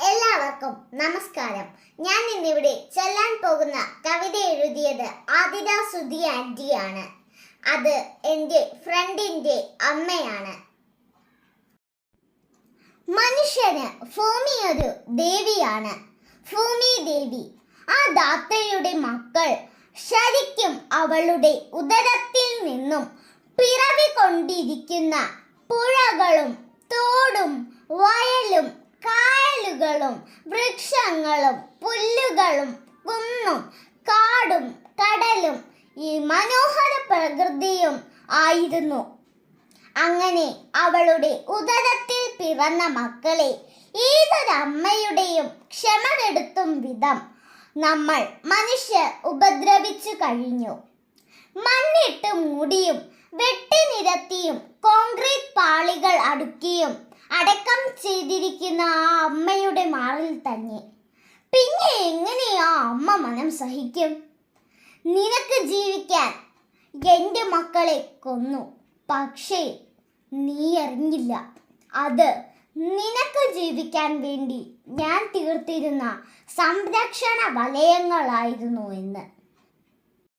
എല്ലാവർക്കും നമസ്കാരം. ഞാൻ ഇന്നിവിടെ ചെല്ലാൻ പോകുന്ന കവിത എഴുതിയത് ആതിര സുധി ആന്റിയാണ്. അത് എന്റെ ഫ്രണ്ടിന്റെ അമ്മയാണ്. മനുഷ്യന് ഭൂമി ഒരു ദേവിയാണ്. ഭൂമി ദേവി ആ ദാത്തയുടെ മക്കൾ ശരിക്കും അവളുടെ ഉദരത്തിൽ നിന്നും പിറവി കൊണ്ടിരിക്കുന്ന പുഴകളും വയലും കായലുകളും വൃക്ഷങ്ങളും പുല്ലുകളും കുന്നും കാടും കടലും ഈ മനോഹര പ്രകൃതിയും ആയിരുന്നു. അങ്ങനെ അവളുടെ ഉദരത്തിൽ പിറന്ന മക്കളെ ഏതൊരമ്മയുടെയും ക്ഷമ കെടുത്തും വിധം നമ്മൾ മനുഷ്യർ ഉപദ്രവിച്ചു കഴിഞ്ഞു. മണ്ണിട്ട് മൂടിയും വെട്ടിനിരത്തിയും കോൺക്രീറ്റ് പാളികൾ അടുക്കിയും അടക്കം ചെയ്തിരിക്കുന്ന ആ അമ്മയുടെ മാറിൽ തന്നെ. പിന്നെ എങ്ങനെയാ അമ്മ മനം സഹിക്കും? നിനക്ക് ജീവിക്കാൻ എന്റെ മക്കളെ കൊന്നു. പക്ഷേ നീ അറിഞ്ഞില്ല. അത് നിനക്ക് ജീവിക്കാൻ വേണ്ടി ഞാൻ തീർത്തിരുന്ന സംരക്ഷണ വലയങ്ങളായിരുന്നു എന്ന്.